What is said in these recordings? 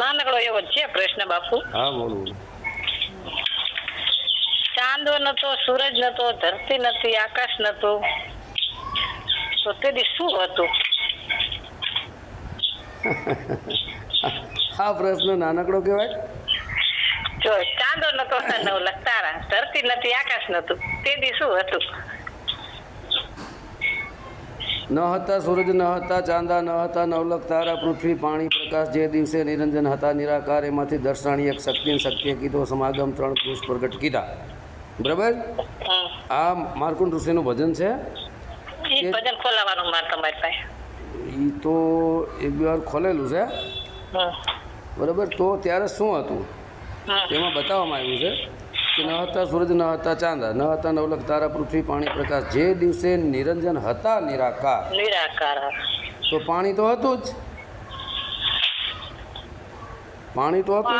નાનકડો એવો જ છે પ્રશ્ન બાપુ. હા બોલો. ચાંદો નતો સૂરજ નતો ધરતી નથી આકાશ નતો. તો તેથી શું હતું? આ પ્રશ્ન નાનકડો કહેવાય? જો ચાંદો નતો નવ તારા. ધરતી નથી આકાશ નતું. તેથી શું હતું? ન હતા સૂરજ ન હતા ચાંદા ન હતા નવલક તારા પૃથ્વી પાણી પ્રકાશ જે દિવસે નિરંજન હતા નિરાકાર એમાંથી દર્શાણી એક શક્તિ શક્તિએ કીધો સમાગમ ત્રણ પુરુષ પ્રગટ કીધા. બરાબર? આ માર્કુંડ ઋષિનું ભજન છે? એ તો એક બે વાર ખોલેલું છે. બરાબર? તો ત્યારે શું હતું. તેમાં બતાવવામાં આવ્યું છે? કે ન હતા સૂરજ ન હતા ચાંદા ન હતા નવલખ તારા પૃથ્વી પાણી પ્રકાશ જે દિવસે નિરંજન હતા નિરાકાર. નિરાકાર. તો પાણી તો હતું જ. પાણી તો હતું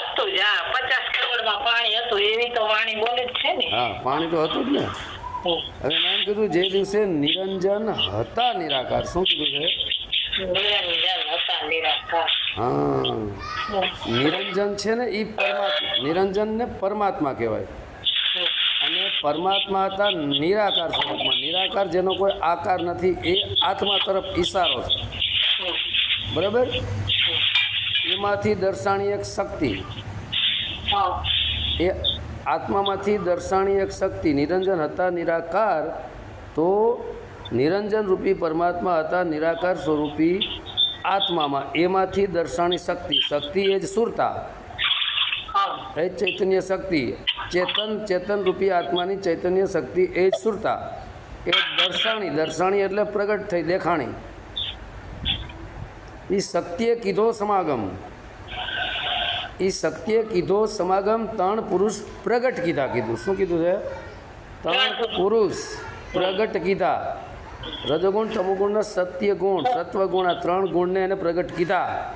હતું જ હા પચાસ કરોડમાં પાણી હતું એવી તો વાણી બોલે જ છે ને. હા પાણી તો હતું જ ને. હવે મેં કીધું જે દિવસે નિરંજન હતા નિરાકાર શું કીધું છે? હા. નિરંજન છે ને એ પરમાત્મા. નિરંજન ને પરમાત્મા કહેવાય. અને પરમાત્મા હતા નિરાકાર સ્વરૂપમાં. નિરાકાર જેનો કોઈ આકાર નથી, એ આત્મા તરફ ઈશારો છે. બરાબર? એમાંથી દર્શાણી એક શક્તિ. એ આત્મામાંથી દર્શાણી એક શક્તિ. નિરંજન હતા નિરાકાર, તો નિરંજન રૂપી પરમાત્મા હતા નિરાકાર સ્વરૂપી આત્મામાં એમાંથી દર્શાણી શક્તિ શક્તિ એ જ સુરતા. એ જ ચૈતન્ય શક્તિ ચેતન ચેતન રૂપી આત્માની ચૈતન્ય શક્તિ એ જ સુરતા. એ દર્શાણી દર્શાણી એટલે પ્રગટ થઈ દેખાણી. એ શક્તિએ કીધો સમાગમ. એ શક્તિએ કીધો સમાગમ ત્રણ પુરુષ પ્રગટ કીધા કીધું. શું કીધું છે? ત્રણ પુરુષ પ્રગટ કીધા. રજોગુણ, તમોગુણના સત્ય ગુણ, સત્વગુણ, આ ત્રણ ગુણને એને પ્રગટ કીધા.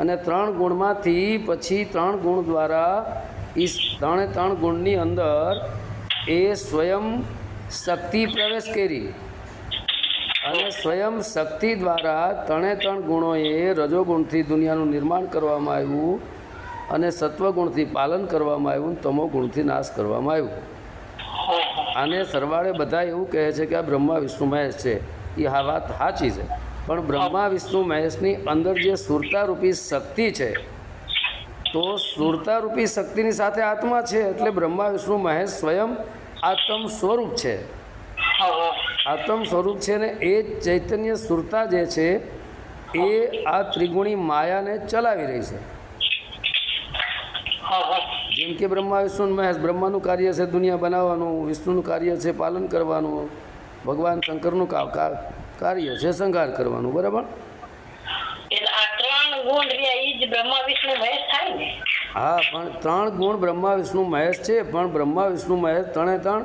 અને ત્રણ ગુણમાંથી પછી ત્રણ ગુણ દ્વારા એ ત્રણે ત્રણ ગુણની અંદર એ સ્વયં શક્તિ પ્રવેશ કરી. અને સ્વયં શક્તિ દ્વારા ત્રણે ત્રણ ગુણોએ રજોગુણથી દુનિયાનું નિર્માણ કરવામાં આવ્યું અને સત્વગુણથી પાલન કરવામાં આવ્યું તમો ગુણથી નાશ કરવામાં આવ્યું. આને સરવાળે બધા એવું કહે છે કે આ બ્રહ્મા, વિષ્ણુ, મહેશ છે. એ આ વાત સાચી છે. પણ બ્રહ્મા, વિષ્ણુ, મહેશની અંદર જે સુરતારૂપી શક્તિ છે, તો સુરતારૂપી શક્તિની સાથે આત્મા છે એટલે બ્રહ્મા, વિષ્ણુ, મહેશ સ્વયં આત્મ સ્વરૂપ છે. આત્મ સ્વરૂપ છે ને એ ચૈતન્ય સુરતા જે છે, એ આ ત્રિગુણી માયાને ચલાવી રહી છે. જેમ કે બ્રહ્મા વિષ્ણુ મહેશ બ્રહ્માનું કાર્ય છે દુનિયા બનાવવાનું વિષ્ણુનું કાર્ય છે પાલન કરવાનું ભગવાન શંકરનું કાર્ય છે સંહાર કરવાનું બરાબર હા પણ ત્રણ ગુણ બ્રહ્મા વિષ્ણુ મહેશ છે પણ બ્રહ્મા વિષ્ણુ મહેશ ત્રણે ત્રણ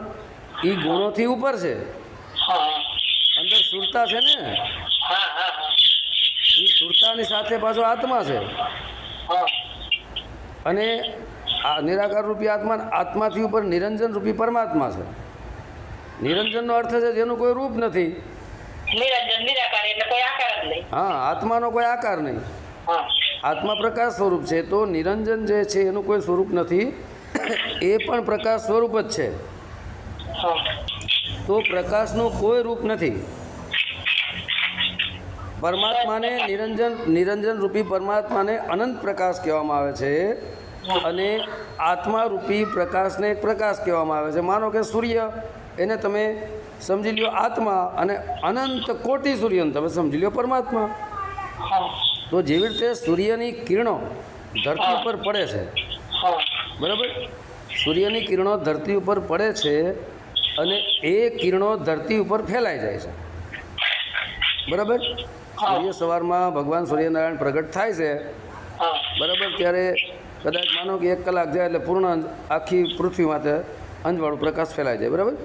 એ ગુણોથી ઉપર છે હા. અંદર સુરતા છે ને. એ સુરતાની સાથે પાછો આત્મા છે હા. અને આ નિરાકાર રૂપી આત્મા આત્માથી ઉપર નિરંજન રૂપી પરમાત્મા છે. નિરંજનનો અર્થ છે જેનું કોઈ રૂપ નથી. હા આત્માનો કોઈ આકાર નહીં. હા. આત્મા પ્રકાશ સ્વરૂપ છે તો નિરંજન જે છે એનું કોઈ સ્વરૂપ નથી. એ પણ પ્રકાશ સ્વરૂપ જ છે. તો પ્રકાશનું કોઈ રૂપ નથી. પરમાત્માને નિરંજન નિરંજન રૂપી પરમાત્માને અનંત પ્રકાશ કહેવામાં આવે છે. અને આત્મા રૂપી પ્રકાશને એક પ્રકાશ કહેવામાં આવે છે. માનો કે સૂર્ય, એને તમે સમજી લ્યો આત્મા અને અનંત કોટી સૂર્યને તમે સમજી લ્યો પરમાત્મા. તો જેવી રીતે સૂર્યની કિરણો ધરતી ઉપર પડે છે, બરાબર? સૂર્યની કિરણો ધરતી ઉપર પડે છે અને એ કિરણો ધરતી ઉપર ફેલાઈ જાય છે. બરાબર? સૂર્ય સવારમાં ભગવાન સૂર્યનારાયણ પ્રગટ થાય છે, બરાબર? ત્યારે કદાચ માનો કે એક કલાક જાય એટલે પૂર્ણ આખી પૃથ્વી માથે અંજવાળું પ્રકાશ ફેલાઈ જાય, બરાબર.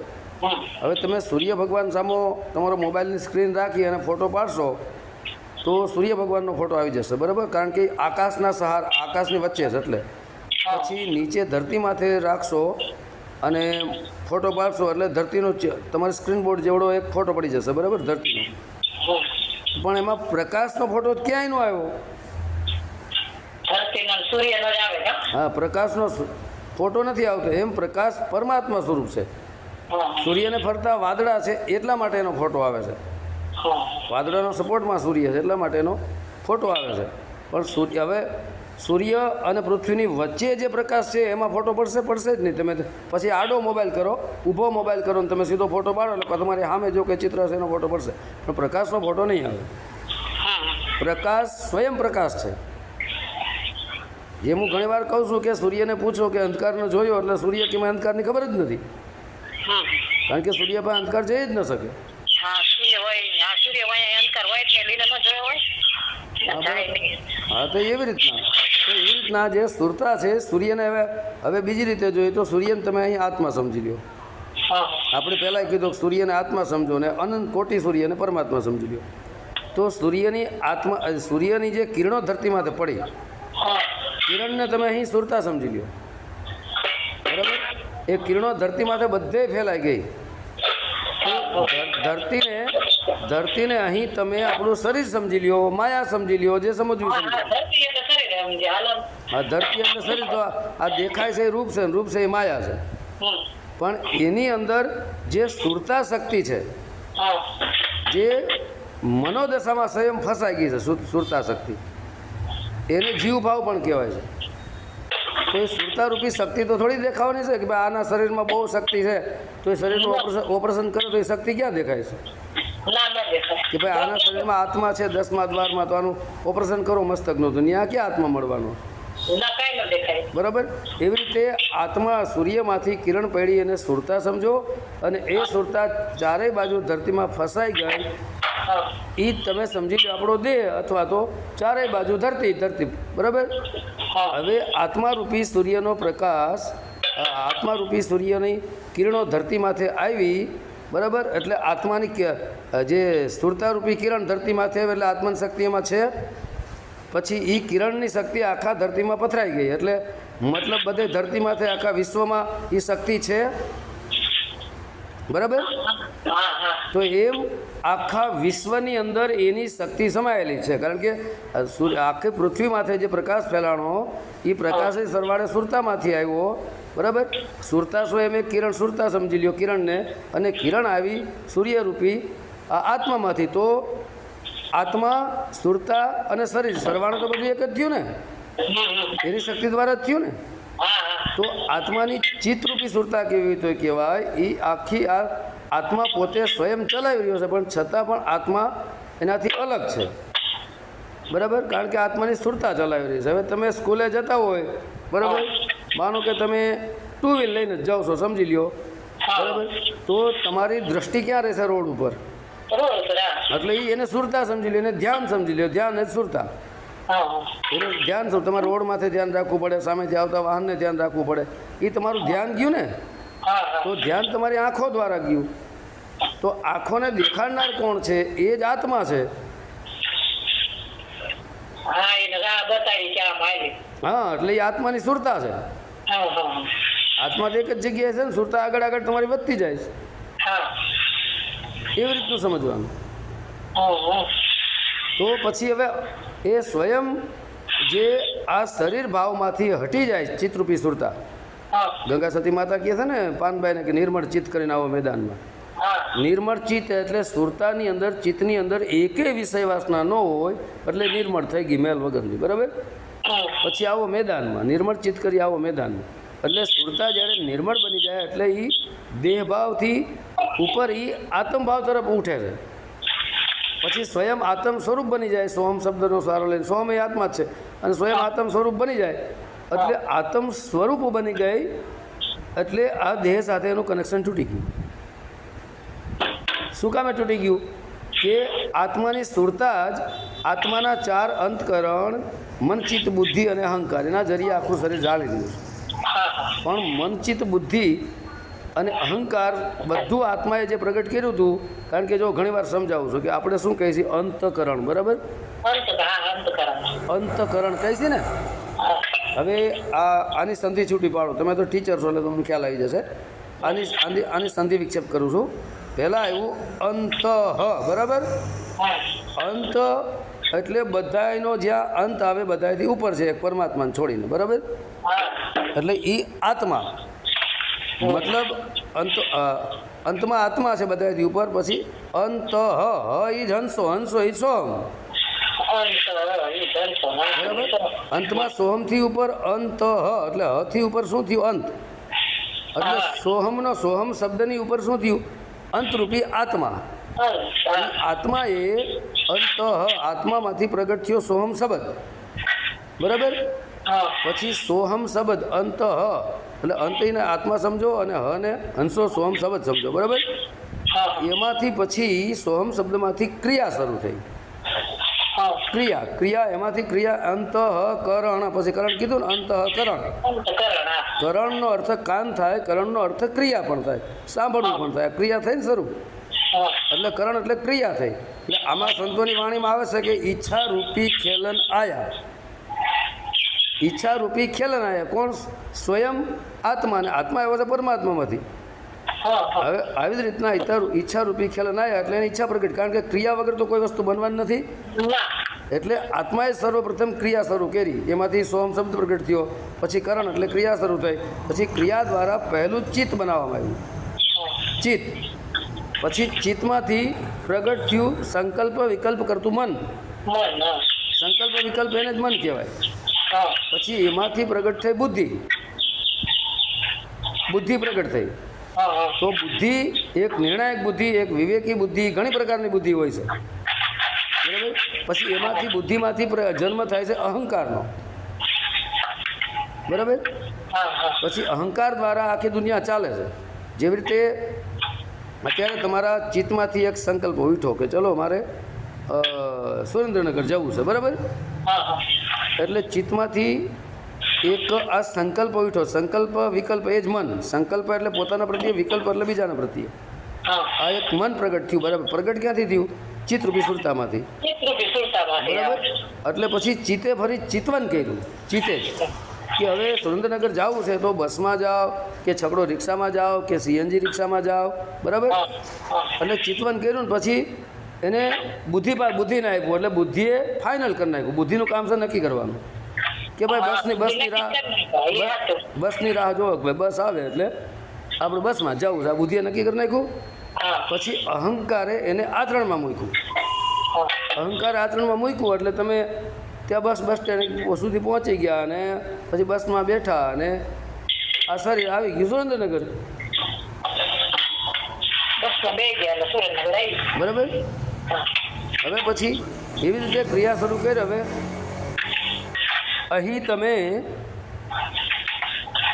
હવે તમે સૂર્ય ભગવાન સામો તમારો મોબાઈલની સ્ક્રીન રાખી અને ફોટો પાડશો, તો સૂર્ય ભગવાનનો ફોટો આવી જશે, બરાબર? કારણ કે આકાશના સહાર આકાશની વચ્ચે છે એટલે. પછી નીચે ધરતી માથે રાખશો અને ફોટો પાડશો એટલે ધરતીનો તમારી સ્ક્રીન બોર્ડ જેવડો એક ફોટો પડી જશે, બરાબર? ધરતીનો. પણ એમાં પ્રકાશનો ફોટો ક્યાંય નો આવ્યો. સૂર્યનો જ આવે કા હા પ્રકાશનો ફોટો નથી આવતો. એમ પ્રકાશ પરમાત્મા સ્વરૂપ છે. સૂર્યને ફરતા વાદળા છે એટલા માટે એનો ફોટો આવે છે. વાદળાનો સપોર્ટમાં સૂર્ય છે એટલા માટેનો ફોટો આવે છે. પણ સૂર્ય હવે સૂર્ય અને પૃથ્વીની વચ્ચે જે પ્રકાશ છે એમાં ફોટો પડશે પડશે જ નહીં. તમે પછી આડો મોબાઈલ કરો ઊભો મોબાઈલ કરો ને તમે સીધો ફોટો પાડો એટલે તમારી સામે જો કે ચિત્ર છે એનો ફોટો પડશે. પણ પ્રકાશનો ફોટો નહીં આવે. હા. પ્રકાશ સ્વયં પ્રકાશ છે. જે હું ઘણીવાર કહું છું કે સૂર્યને પૂછો કે અંધકારને જોયો એટલે સૂર્ય કે અંધકારની ખબર જ નથી. હા કારણ કે સૂર્ય પણ અંધકાર જઈ જ ન શકે. હા તો એવી રીતના. તો એવી રીતના જે સુરતા છે સૂર્યને હવે હવે બીજી રીતે જોઈએ તો સૂર્યને તમે અહીં આત્મા સમજી લ્યો. હા. આપણે પહેલાં કીધું કે સૂર્યને આત્મા સમજો ને અનંત કોટી સૂર્યને પરમાત્મા સમજી લ્યો. તો સૂર્યની આત્મા સૂર્યની જે કિરણો ધરતીમાંથી પડી હા. કિરણને તમે અહીં સુરતા સમજી લ્યો. બરાબર? એ કિરણો ધરતી માથે બધે ફેલાઈ ગઈ. ધરતીને ધરતીને અહીં તમે આપણું શરીર સમજી લ્યો માયા સમજી લ્યો જે સમજવું છે હા, ધરતી એટલે શરીર એમ જે હાલો. આ ધરતી એટલે શરીર તો આ દેખાય છે એ રૂપ છે રૂપ છે એ માયા છે. પણ એની અંદર જે સુરતા શક્તિ છે જે મનોદશામાં સ્વયં ફસાઈ ગઈ છે સુરતા શક્તિ. એને જીવભાવ પણ કહેવાય છે. તો એ સુરતારૂપી શક્તિ તો થોડી દેખાવાની છે કે ભાઈ આના શરીરમાં બહુ શક્તિ છે તો એ શરીરનું ઓપરેશન ઓપરેશન કરે તો એ શક્તિ ક્યાં દેખાય છે? કે ભાઈ આના શરીરમાં આત્મા છે દસમા દ્વારમાં તો આનું ઓપરેશન કરો મસ્તકનું. તો ત્યાં ક્યાં આત્મા મળવાનો? બરાબર? એવી રીતે આત્મા સૂર્યમાંથી કિરણ પડી એને સુરતા સમજો અને એ સુરતા ચારેય બાજુ ધરતીમાં ફસાઈ ગઈ એ તમે સમજી લો આપણો દેહ અથવા તો ચારેય બાજુ ધરતી ધરતી બરાબર? હા. હવે આત્મારૂપી સૂર્યનો પ્રકાશ આત્મારૂપી સૂર્યની કિરણો ધરતીમાંથી આવી બરાબર? એટલે આત્માની જે સ્થૂળતારૂપી કિરણ ધરતીમાંથી આવે એટલે આત્મન શક્તિમાં છે. પછી એ કિરણની શક્તિ આખા ધરતીમાં પથરાઈ ગઈ. એટલે મતલબ બધે ધરતીમાંથી આખા વિશ્વમાં એ શક્તિ છે. બરાબર? તો એમ આખા વિશ્વની અંદર એની શક્તિ સમાયેલી છે. કારણ કે આખી પૃથ્વી માથે જે પ્રકાશ ફેલાણો એ પ્રકાશ એ સરવાળે સુરતામાંથી આવ્યો બરાબર? સુરતા શું એમ એક કિરણ સુરતા સમજી લ્યો કિરણને અને કિરણ આવી સૂર્યરૂપી આ આત્મામાંથી. તો આત્મા સુરતા અને શરીર સરવાળે તો બધું એક જ થયું ને. એની શક્તિ દ્વારા જ થયું ને? તો આત્માની ચિત્તરૂપી સુરતા કેવી તો કહેવાય? એ આખી આ આત્મા પોતે સ્વયં ચલાવી રહ્યો છે પણ છતાં પણ આત્મા એનાથી અલગ છે. બરાબર? કારણ કે આત્માની સુરતા ચલાવી રહી છે. હવે તમે સ્કૂલે જતા હોય બરાબર? માનો કે તમે ટુ વ્હીલ લઈને જ જાઓ છો સમજી લ્યો. બરાબર? તો તમારી દ્રષ્ટિ ક્યાં રહેશે રોડ ઉપર? એટલે એ એને સુરતા સમજી લ્યો એને ધ્યાન સમજી લ્યો. ધ્યાન એ સુરતા. એનું ધ્યાન શું? તમારે રોડ માથે ધ્યાન રાખવું પડે સામેથી આવતા વાહનને ધ્યાન રાખવું પડે. એ તમારું ધ્યાન ગયું ને? તો ધ્યાન તમારી આંખો દ્વારા ગયું. તો આંખોને દેખાડનાર કોણ છે? એ જ આત્મા છે. હા એટલે એ આત્માની સુરતા છે. આત્મા એક જ જગ્યાએ છે ને સુરતા આગળ આગળ તમારી વધતી જાય છે. હા. એવી રીતનું સમજવાનું. તો પછી હવે એ સ્વયં જે આ શરીર ભાવમાંથી હટી જાય ચિત્તરૂપી સુરતા. ગંગા સતી માતા કહે છે ને પાનભાઈને કે નિર્મળ ચિત્ત કરીને આવો મેદાનમાં. નિર્મળ ચિત્ત એટલે સુરતાની અંદર ચિત્તની અંદર એકે વિષય વાસના ન હોય એટલે નિર્મળ થઈ ગઈ મેલ વગરની બરાબર? પછી આવો મેદાનમાં નિર્મળ ચિત્ત કરી આવો મેદાનમાં. એટલે સુરતા જ્યારે નિર્મળ બની જાય એટલે એ દેહભાવથી ઉપર એ આત્મભાવ તરફ ઉઠે છે. પછી સ્વયં આત્મ સ્વરૂપ બની જાય સોમ શબ્દનો સારો લઈને સોમ એ આત્મા જ છે. અને સ્વયં આત્મ સ્વરૂપ બની જાય એટલે આત્મ સ્વરૂપ બની ગઈ એટલે આ દેહ સાથે એનું કનેક્શન તૂટી ગયું. શું કામે તૂટી ગયું? કે આત્માની સ્થૂળતા જ આત્માના ચાર અંતકરણ મન ચિત્ત બુદ્ધિ અને અહંકાર એના જરીએ આખું શરીર જાળી રહ્યું છે. પણ મન ચિત્ત બુદ્ધિ અને અહંકાર બધું આત્માએ જે પ્રગટ કર્યું હતું કારણ કે જો ઘણીવાર સમજાવું છું કે આપણે શું કહીએ છીએ? અંતકરણ બરાબર? અંત હા અંતકરણ કહે છે ને? હવે આ આની સંધિ છૂટી પાડો. તમે તો ટીચર છો એટલે તમને ખ્યાલ આવી જશે. આની આની આની સંધિ વિક્ષેપ કરું છું. પહેલાં આવ્યું અંત બરાબર? અંત એટલે બધાયનો જ્યાં અંત આવે બધાયથી ઉપર છે એક પરમાત્માને છોડીને બરાબર? એટલે એ આત્મા. મતલબ અંત અંતમાં આત્મા છે બધાયથી ઉપર પછી અંત હ હ ઈ જ હંસો હંસો ઈ સોમ અંતમાં સોહમથી ઉપર અંત હ એટલે હ થી ઉપર શું થયું? અંત. એટલે સોહમનો સોહમ શબ્દની ઉપર શું થયું? અંતરૂપી આત્મા. આત્મા એ અંત આત્મામાંથી પ્રગટ થયો સોહમ શબ્દ. બરાબર? પછી સોહમ શબ્દ અંત એટલે અંતને આત્મા સમજો અને હ ને હંસો સોહમ શબ્દ સમજો બરાબર? હા. એમાંથી પછી સોહમ શબ્દમાંથી ક્રિયા શરૂ થઈ. હા. ક્રિયા ક્રિયા એમાંથી ક્રિયા અંતઃકરણ પછી કરણ કીધું ને અંતઃકરણ કરણનો અર્થ કાન થાય કરણનો અર્થ ક્રિયા પણ થાય સાંભળવું પણ થાય. ક્રિયા થઈ ને શરૂ એટલે કરણ એટલે ક્રિયા થઈ. એટલે આમાં સંતોની વાણીમાં આવે છે કે ઈચ્છા રૂપી ખેલન આયા. ઈચ્છા રૂપી ખેલન આયા કોણ સ્વયં આત્મા અને આત્મા એવો છે પરમાત્મામાંથી. હવે આવી જ રીતના ઈચ્છારૂપી ઈચ્છા ખેલન આયા એટલે એની ઈચ્છા પ્રગટ. કારણ કે ક્રિયા વગર તો કોઈ વસ્તુ બનવાની નથી. એટલે આત્માએ સર્વપ્રથમ ક્રિયા શરૂ કરી. એમાંથી સોમ શબ્દ પ્રગટ થયો પછી કરણ એટલે ક્રિયા શરૂ થઈ. પછી ક્રિયા દ્વારા પહેલું ચિત્ત બનાવવામાં આવ્યું. ચિત્ત. પછી ચિત્તમાંથી પ્રગટ થયું સંકલ્પ વિકલ્પ કરતું મન. સંકલ્પ વિકલ્પ એને જ મન કહેવાય. પછી એમાંથી પ્રગટ થઈ બુદ્ધિ. બુદ્ધિ પ્રગટ થઈ. તો બુદ્ધિ એક નિર્ણાયક બુદ્ધિ એક વિવેકી બુદ્ધિ ઘણી પ્રકારની બુદ્ધિ હોય છે. બરાબર? પછી એમાંથી બુદ્ધિમાંથી જન્મ થાય છે અહંકારનો. બરાબર? પછી અહંકાર દ્વારા આખી દુનિયા ચાલે છે. જેવી રીતે અત્યારે તમારા ચિત્તમાંથી એક સંકલ્પ ઉઠો કે ચલો મારે સુરેન્દ્રનગર જવું છે. બરાબર? હા હા. એટલે ચિત્તમાંથી એક આ સંકલ્પ ઉઠો સંકલ્પ વિકલ્પ એ જ મન. સંકલ્પ એટલે પોતાના પ્રત્યે વિકલ્પ એટલે બીજાના પ્રત્યે. આ એક મન પ્રગટ થયું બરાબર. પ્રગટ ક્યાંથી થયું? ચિત્તરૂપી સુરતામાંથી. બરાબર? એટલે પછી ચિત્તે ફરી ચિતવન કર્યું. ચિત્તે કે હવે સુરેન્દ્રનગર જવું છે તો બસમાં જાઓ કે છકડો રિક્ષામાં જાઓ કે સીએનજી રિક્ષામાં જાઓ. બરાબર? એટલે ચિતવન કર્યું ને પછી એને બુદ્ધિ બુદ્ધિને આપ્યું એટલે બુદ્ધિએ ફાઇનલ કરી નાખ્યું. બુદ્ધિનું કામ છે નક્કી કરવાનું. કે ભાઈ બસની બસની રાહ બસ- બસની રાહ જોવો ભાઈ બસ આવે એટલે આપણે બસમાં જવું છે. આ બુદ્ધિએ નક્કી કરી નાખ્યું? પછી અહંકારે એને આચરણમાં મૂક્યું. અહંકાર આચરણમાં મૂક્યું એટલે તમે ત્યાં બસ બસ સ્ટેન્ડ સુધી પહોંચી ગયા અને પછી બસમાં બેઠા અને આ શરીર આવી ગયું સુરેન્દ્રનગર. બરાબર? હવે પછી એવી રીતે ક્રિયા શરૂ કરી હવે અહીં તમે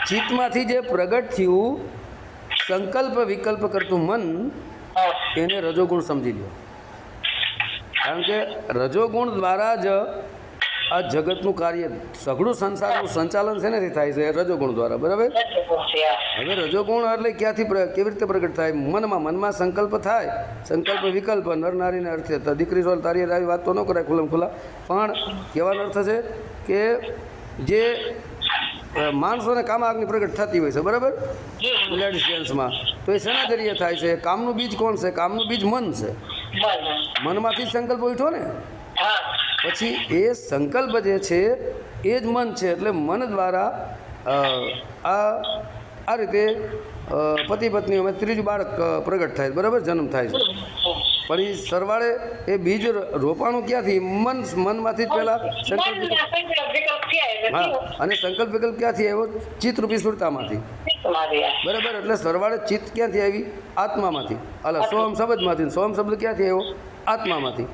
ચિત્તમાંથી જે પ્રગટ થયું સંકલ્પ વિકલ્પ કરતું મન એને રજોગુણ સમજી લો કારણ કે રજોગુણ દ્વારા જ આ જગતનું કાર્ય સઘળું સંસારનું સંચાલન છે ને થાય છે રજોગુણ દ્વારા બરાબર? હવે રજોગુણ એટલે ક્યાંથી કેવી રીતે પ્રગટ થાય? મનમાં મનમાં સંકલ્પ થાય. સંકલ્પ વિકલ્પ નર નારીને અર્થે દીકરી સોલ તારી આવી વાત તો ન કરાય ખુલ્લમ ખુલ્લા. પણ કહેવાનો અર્થ છે કે જે માણસોને કામાગની પ્રગટ થતી હોય છે બરાબર? લેડીઝ જેન્ટ્સમાં. તો એ શેના જરીએ થાય છે. કામનું બીજ કોણ છે? કામનું બીજ મન છે. મનમાંથી જ સંકલ્પ ઉઠો ને? હા. પછી એ સંકલ્પ જે છે એ જ મન છે. એટલે મન દ્વારા આ આ રીતે પતિ પતિ પત્નીઓમાં ત્રીજું બાળક પ્રગટ થાય છે, બરાબર? જન્મ થાય છે. પણ એ સરવાળે એ બીજ રોપાણું ક્યાંથી? મન મનમાંથી જ પહેલાં સંકલ્પ હા. અને સંકલ્પ વિકલ્પ ક્યાંથી આવ્યો? ચિત્તરૂપી સુરતામાંથી. બરાબર? એટલે સરવાળે ચિત્ત ક્યાંથી આવી? આત્મામાંથી. અલા સોમ શબ્દમાંથી. સોમ શબ્દ ક્યાંથી આવ્યો? આત્મામાંથી.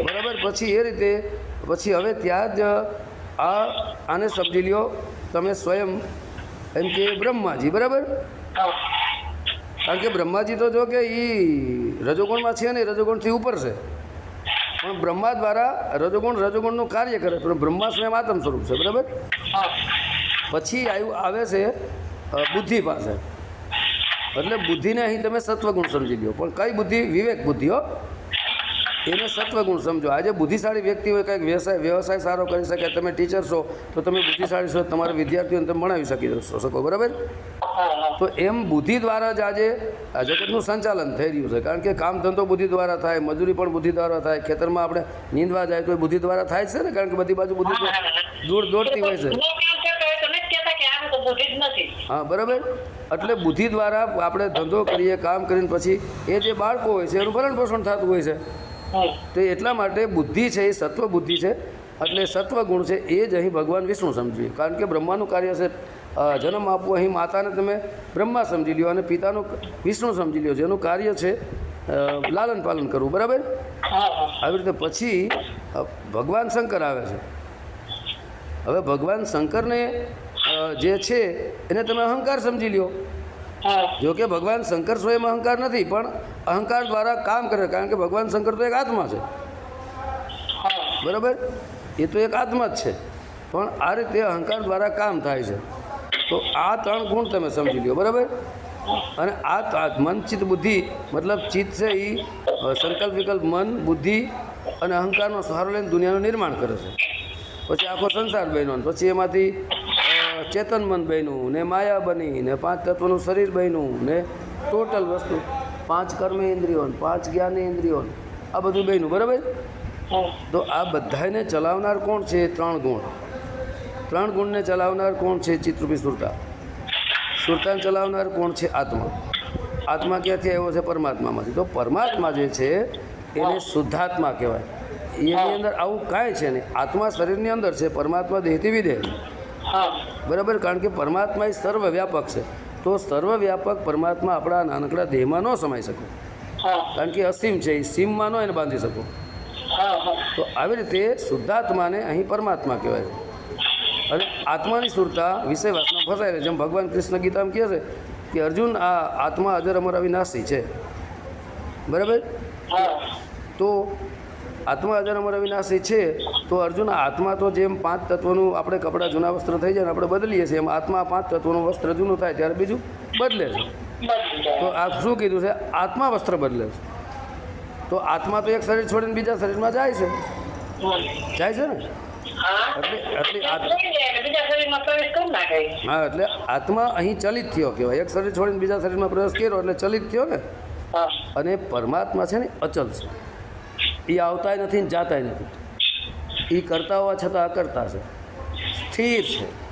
બરાબર પછી એ રીતે પછી હવે ત્યાં જ આ આને સમજી લ્યો તમે સ્વયં એમ કે બ્રહ્માજી બરાબર? કારણ કે બ્રહ્માજી તો જો કે એ રજોગુણમાં છે ને રજોગુણથી ઉપર છે. પણ બ્રહ્મા દ્વારા રજોગુણ રજોગુણનું કાર્ય કરે પણ બ્રહ્મા સ્વયં આત્મ સ્વરૂપ છે બરાબર? હા. પછી આવ્યું આવે છે બુદ્ધિ પાસે. એટલે બુદ્ધિને અહીં તમે સત્વગુણ સમજી લ્યો પણ કઈ બુદ્ધિ? વિવેક બુદ્ધિ હો. એને સત્વગુણ સમજો. આજે બુદ્ધિશાળી વ્યક્તિ હોય કંઈક વ્યવસાય વ્યવસાય સારો કરી શકે તમે ટીચર છો તો તમે બુદ્ધિશાળી છો તમારા વિદ્યાર્થીઓને તમે ભણાવી શકી શકો બરાબર? તો એમ બુદ્ધિ દ્વારા જ આજે આ જગતનું સંચાલન થઈ રહ્યું છે. કારણ કે કામ ધંધો બુદ્ધિ દ્વારા થાય મજૂરી પણ બુદ્ધિ દ્વારા થાય ખેતરમાં આપણે નીંદવા જાય તો બુદ્ધિ દ્વારા થાય છે ને? કારણ કે બધી બાજુ બુદ્ધિ દૂર દોડતી હોય છે. હા બરાબર? એટલે બુદ્ધિ દ્વારા આપણે ધંધો કરીએ કામ કરીને પછી એ જે બાળકો હોય છે એનું ભરણ પોષણ થતું હોય છે. તો એટલા માટે બુદ્ધિ છે એ સત્વ બુદ્ધિ છે. એટલે સત્વ ગુણ છે એ જ અહીં ભગવાન વિષ્ણુ સમજીએ. કારણ કે બ્રહ્માનું કાર્ય છે જન્મ આપવો અહીં માતાને તમે બ્રહ્મા સમજી લ્યો અને પિતાનું વિષ્ણુ સમજી લ્યો જેનું કાર્ય છે લાલન પાલન કરવું. બરાબર? આવી રીતે પછી ભગવાન શંકર આવે છે. હવે ભગવાન શંકરને જે છે એને તમે અહંકાર સમજી લ્યો. જો કે ભગવાન શંકર સ્વયં અહંકાર નથી પણ અહંકાર દ્વારા કામ કરે, કારણ કે ભગવાન શંકર તો એક આત્મા છે. બરાબર? એ તો એક આત્મા જ છે. પણ આ રીતે અહંકાર દ્વારા કામ થાય છે. તો આ ત્રણ ગુણ તમે સમજી લ્યો, બરાબર? અને આ મન, ચિત્ત, બુદ્ધિ, મતલબ ચિત્ત છે એ સંકલ્પ, વિકલ્પ, મન, બુદ્ધિ અને અહંકારનો સહારો લઈને દુનિયાનું નિર્માણ કરે છે. પછી આખો સંસાર બન્યો પછી એમાંથી ચેતન મન બન્યું ને માયા બની ને પાંચ તત્વનું શરીર બન્યું ને ટોટલ વસ્તુ. પાંચ કર્મ ઇન્દ્રિયો પાંચ જ્ઞાન ઇન્દ્રિયો આ બધું બન્યું બરાબર. તો આ બધાને ચલાવનાર કોણ છે? ત્રણ ગુણ. ત્રણ ગુણને ચલાવનાર કોણ છે? ચિત્રરૂપી સુરતા. સુરતાને ચલાવનાર કોણ છે? આત્મા. આત્મા ક્યાંથી આવ્યો છે? પરમાત્મામાંથી. તો પરમાત્મા જે છે એને શુદ્ધાત્મા કહેવાય. એની અંદર આવું કાંઈ છે નહીં. આત્મા શરીરની અંદર છે પરમાત્મા દેહથી વિદેહ હા. બરાબર? કારણ કે પરમાત્મા એ સર્વવ્યાપક છે. તો સર્વવ્યાપક પરમાત્મા આપણા નાનકડા દેહમાં ન સમાઈ શકે. કારણ કે અસીમ છે એ સીમમાં ન એને બાંધી શકો. તો આવી રીતે શુદ્ધાત્માને અહીં પરમાત્મા કહેવાય છે. અને આત્માની સુરતા વિષય વાસમાં ફસાય છે. જેમ ભગવાન કૃષ્ણ ગીતામાં કહે છે કે અર્જુન આ આત્મા અજર અમર અવિનાશી છે. બરાબર? હા. તો આત્મા અજર અમર અવિનાશી છે તો અર્જુન આત્મા તો જેમ પાંચ તત્વોનું આપણે કપડાં જૂના વસ્ત્ર થઈ જાય ને આપણે બદલીએ છીએ એમ આત્મા પાંચ તત્વોનું વસ્ત્ર જૂનું થાય ત્યારે બીજું બદલે છે. તો આ શું કીધું છે? આત્મા વસ્ત્ર બદલે છે. તો આત્મા તો એક શરીર છોડીને બીજા શરીરમાં જાય છે. જાય છે ને? હા. એટલે આત્મા અહીં ચલિત થયો કહેવાય. એક શરીર છોડીને બીજા શરીરમાં પ્રવેશ કર્યો એટલે ચલિત થયો ને? અને પરમાત્મા છે ને અચલ છે. એ આવતાય નથી ને જાતાય નથી. એ કરતા હોવા છતાં અકર્તા છે. સ્થિર છે.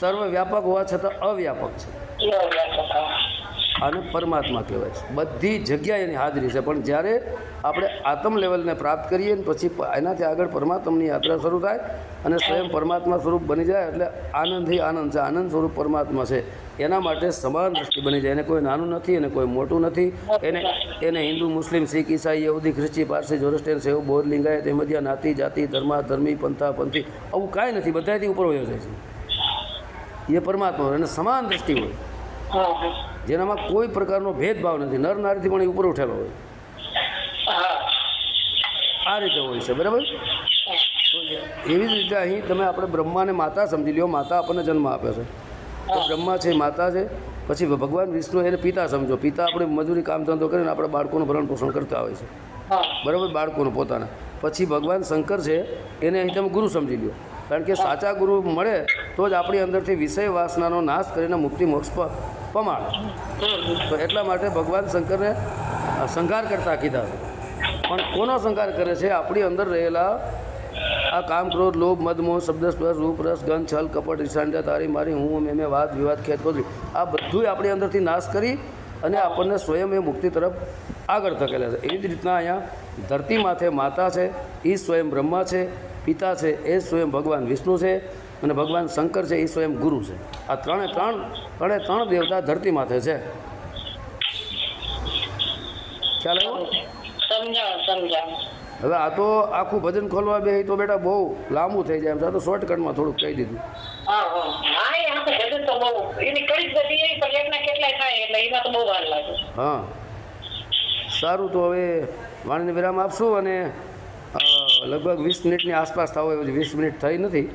સર્વવ્યાપક હોવા છતાં અવ્યાપક છે. વ્યાપક. આને પરમાત્મા કહેવાય છે. બધી જગ્યાએ એની હાજરી છે. પણ જ્યારે આપણે આત્મ લેવલને પ્રાપ્ત કરીએ ને પછી એનાથી આગળ પરમાત્માની યાત્રા શરૂ થાય અને સ્વયં પરમાત્મા સ્વરૂપ બની જાય એટલે આનંદથી આનંદ છે. આનંદ સ્વરૂપ પરમાત્મા છે. એના માટે સમાન દ્રષ્ટિ બની જાય. એને કોઈ નાનું નથી, એને કોઈ મોટું નથી. એને એને હિન્દુ, મુસ્લિમ, શીખ, ઈસાઈ, યહૂદી, ખ્રિસ્તી, પારસી જોરસ્ટેન સેવ બોર લિંગાયત એમદિયા નાતી, જાતિ, ધર્મા, ધર્મી, પંથા, પંથી આવું કાંઈ નથી. બધાથી ઉપર હોય છે. એ પરમાત્મા અને સમાન દ્રષ્ટિ હોય. જેનામાં કોઈ પ્રકારનો ભેદભાવ નથી. નર નારીથી પણ એ ઉપર ઉઠેલો હોય. આ રીતે હોય છે બરાબર? એવી જ રીતે અહીં તમે આપણે બ્રહ્માને માતા સમજી લ્યો. માતા આપણને જન્મ આપે છે. તો બ્રહ્મા છે માતા છે. પછી ભગવાન વિષ્ણુ એને પિતા સમજો. પિતા આપણે મજૂરી કામ ધંધો કરીને આપણે બાળકોનું ભરણ પોષણ કરતા હોય છે. બરાબર? બાળકોનું પોતાના. પછી ભગવાન શંકર છે એને અહીં તમે ગુરુ સમજી લ્યો. કારણ કે સાચા ગુરુ મળે તો જ આપણી અંદરથી વિષય વાસનાનો નાશ કરીને મુક્તિ મોક્ષ પ- પમાડે. તો એટલા માટે ભગવાન શંકરને સંઘાર કરતા કીધા. પણ કોનો સંઘાર કરે છે? આપણી અંદર રહેલા આ કામ, ક્રોધ, લોભ, મદ, મોહ, શબ્દ, સ્પર્શ, રૂપ ગંધ, છલ, કપટ ઈશાંડા તારી, મારી, હું મેં વાદ, વિવાદ ખેત કોદરી આ બધું આપણી અંદરથી નાશ કરી અને આપણને સ્વયં એ મુક્તિ તરફ આગળ ધકેલે છે. એવી જ રીતના અહીંયા ધરતી માથે માતા છે એ સ્વયં બ્રહ્મા છે, પિતા છે, એ સ્વયં ભગવાન વિષ્ણુ છે. અને ભગવાન શંકર છે એ સ્વયં ગુરુ છે. આ ત્રણે ત્રણ ત્રણે ત્રણ દેવતા ધરતી માથે છે. ખ્યાલ આવ્યો? હવે આ તો આખું ભજન ખોલવા બે તો બેટા બહુ લાંબુ થઈ જાય એમ તો શોર્ટકટમાં થોડુંક કહી દીધું. હા સારું તો હવે વાણીને વિરામ આપશું અને લગભગ વીસ મિનિટની આસપાસ થાવ એવું વીસ મિનિટ થઈ નથી.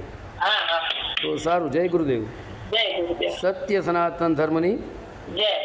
તો સારું. જય ગુરુદેવ. જય ગુરુદેવ. સત્ય સનાતન ધર્મની જય.